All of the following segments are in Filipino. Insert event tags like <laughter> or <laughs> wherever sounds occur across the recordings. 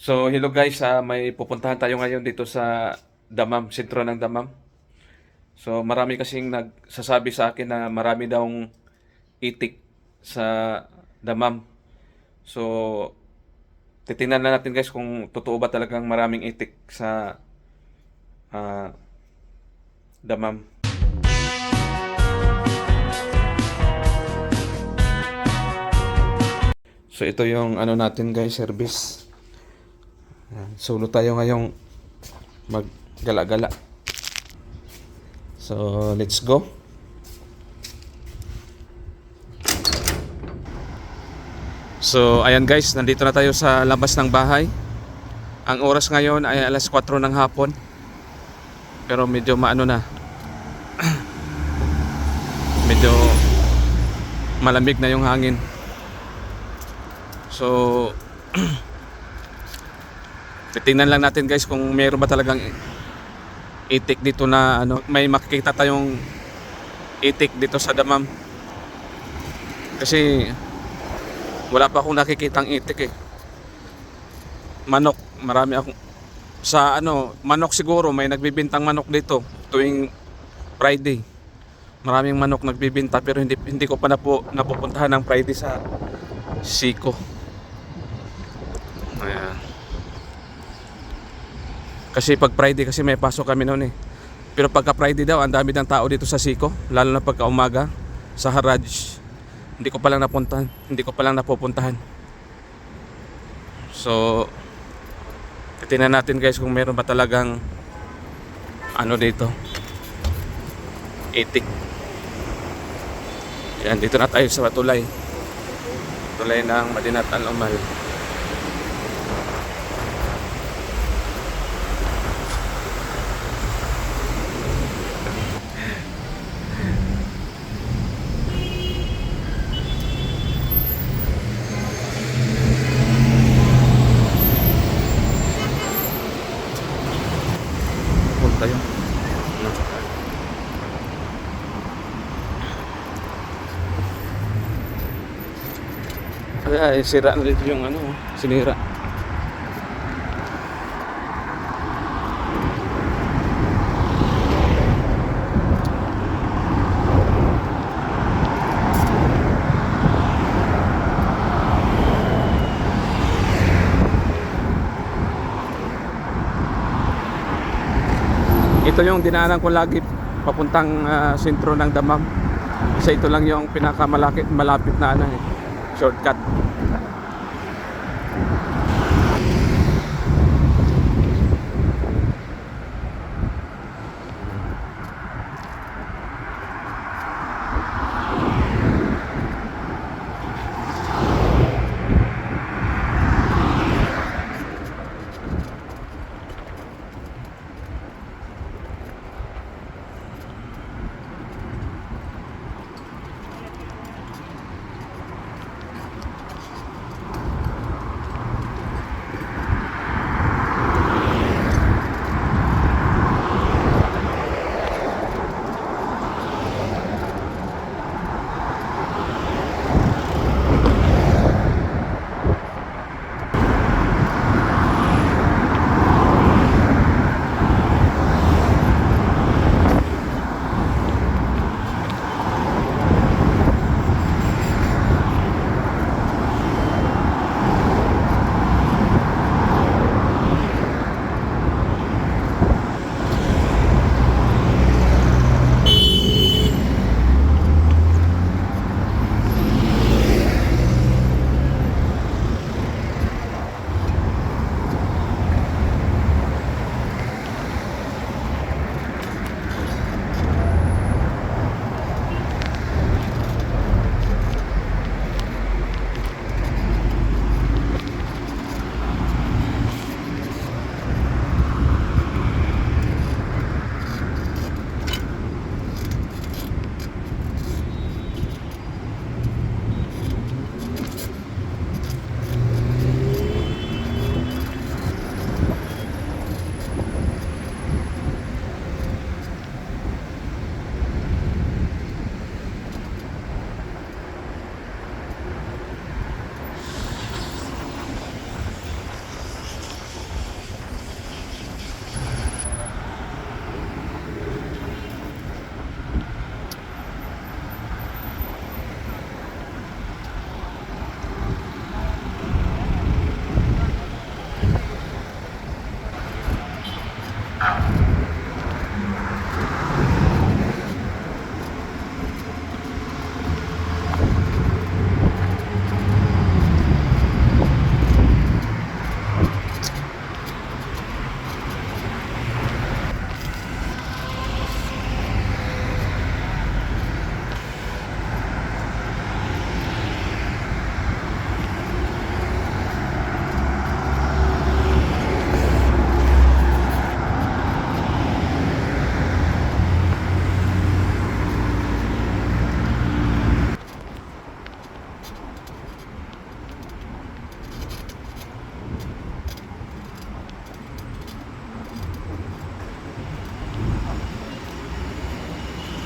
So, hello guys, ah, may pupuntahan tayo ngayon dito sa Damam, sentro ng Damam. So, marami kasing nagsasabi sa akin na marami daong itik sa Damam. So, titingnan na natin guys kung totoo ba talagang maraming itik sa ah, Damam. So, ito yung ano natin guys, service. Ayan, Solo tayo ngayong maggala-gala. So, let's go. So, ayan guys, nandito na tayo sa labas ng bahay. Ang oras ngayon ay alas 4 ng hapon. Pero medyo maano na. <clears throat> medyo malamig na yung hangin. So, <clears throat> titingnan lang natin guys kung mayroon ba talagang itik dito na ano, may makikita tayong itik dito sa damam. Kasi wala pa akong nakikitang itik eh. Manok, marami akong sa ano, manok siguro may nagbibintang manok dito tuwing Friday. Maraming manok nagbibinta pero hindi hindi ko pa na po napupuntahan ng Friday sa Siko. Ayan. Kasi pag Friday kasi may pasok kami noon eh. Pero pagka Friday daw, ang dami ng tao dito sa Siko, lalo na pagka umaga sa Haraj. Hindi ko pa lang napuntahan, hindi ko pa lang napupuntahan. So, titingnan natin guys kung meron ba talagang ano dito. Itik. Yan, dito na tayo sa tulay. Tulay ng Madinat Al-Umal. Ay, sira na dito yung ano, sinira. Ito yung dinaanan ko lagi papuntang ah, sentro ng Damam. Isa ito lang yung pinakamalapit malapit na ano eh, ชนกัน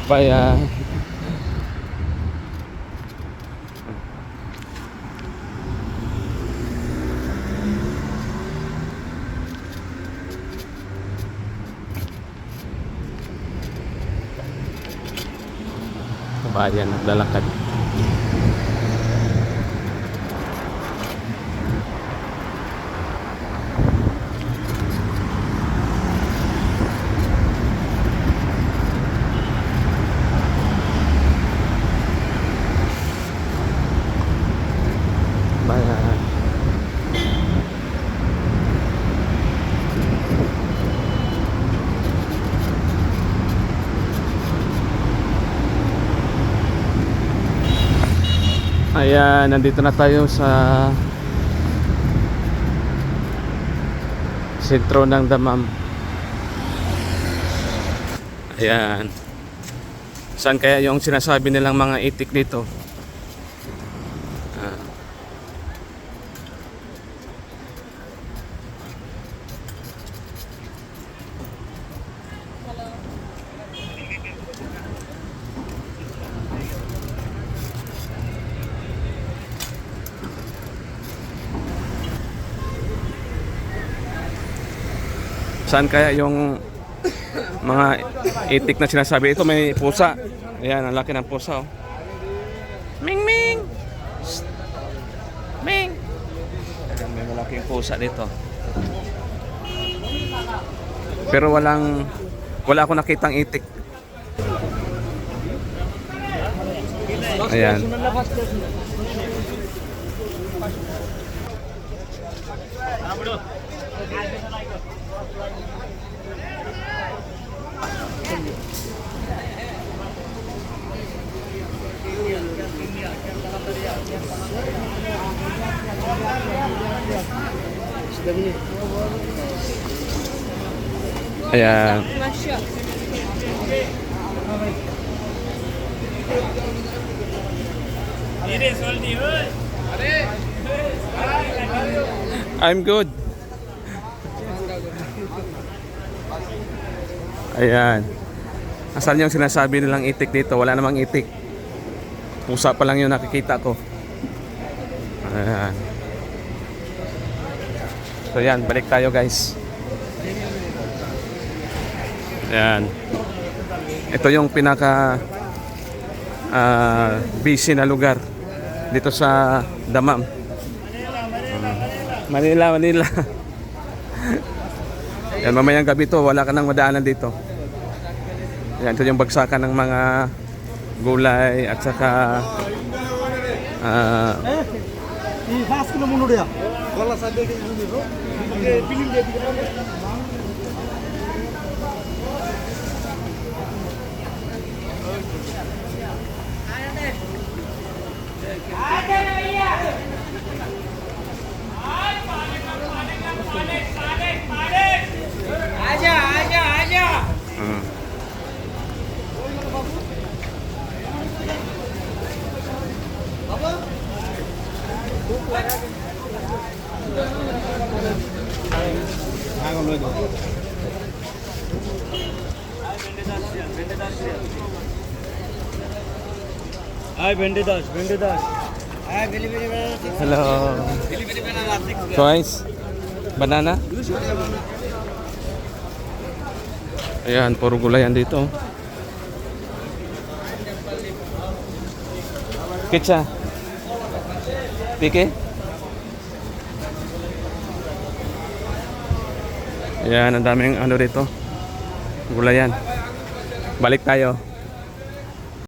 apa ya. Lumayan dalam kaki Ayan, nandito na tayo sa sentro ng Damam. Ayan. Saan kaya yung sinasabi nilang mga itik dito? Saan kaya yung mga itik na sinasabi? Ito may pusa. Ayan, ang laki ng pusa. Oh. Ming Ming! Shh. Ming! Ayan, may malaking pusa dito. Pero walang wala ako nakitang itik. Ayan. Ayan. I'm good. <laughs> Ayan. Asan yung sinasabi nilang itik dito? Wala namang itik. Pusa pa lang yung nakikita ko. Ayan. So yan, balik tayo guys. Ayan. Ito yung pinaka ah, busy na lugar dito sa Damam. Manila, Manila. <laughs> Yan, mamayang gabi to, wala ka nang madaanan dito. Ayan, ito yung bagsakan ng mga gulay at saka uh, 이 하스크는 문으로야. 걸라 사대기 문으로. 이게 빌린 데비가 Hello. Twice. Banana? Ayan, puro gulayan dito. Kitsa. Pike? Ayan, ang daming ano dito. Gulayan. Balik tayo.